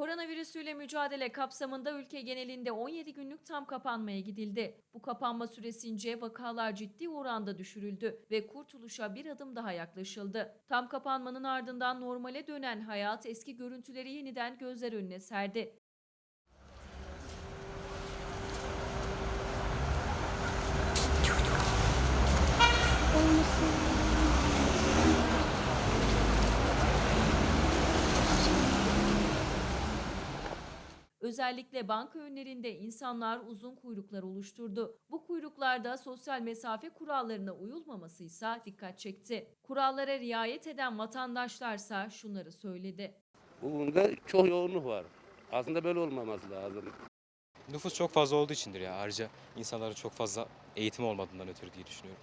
Koronavirüsüyle mücadele kapsamında ülke genelinde 17 günlük tam kapanmaya gidildi. Bu kapanma süresince vakalar ciddi oranda düşürüldü ve kurtuluşa bir adım daha yaklaşıldı. Tam kapanmanın ardından normale dönen hayat eski görüntüleri yeniden gözler önüne serdi. Özellikle banka önlerinde insanlar uzun kuyruklar oluşturdu. Bu kuyruklarda sosyal mesafe kurallarına uyulmaması ise dikkat çekti. Kurallara riayet eden vatandaşlarsa şunları söyledi. Bugün de çok yoğunluk var. Aslında böyle olmaması lazım. Nüfus çok fazla olduğu içindir ya. Ayrıca insanların çok fazla eğitimi olmadığından ötürü diye düşünüyorum.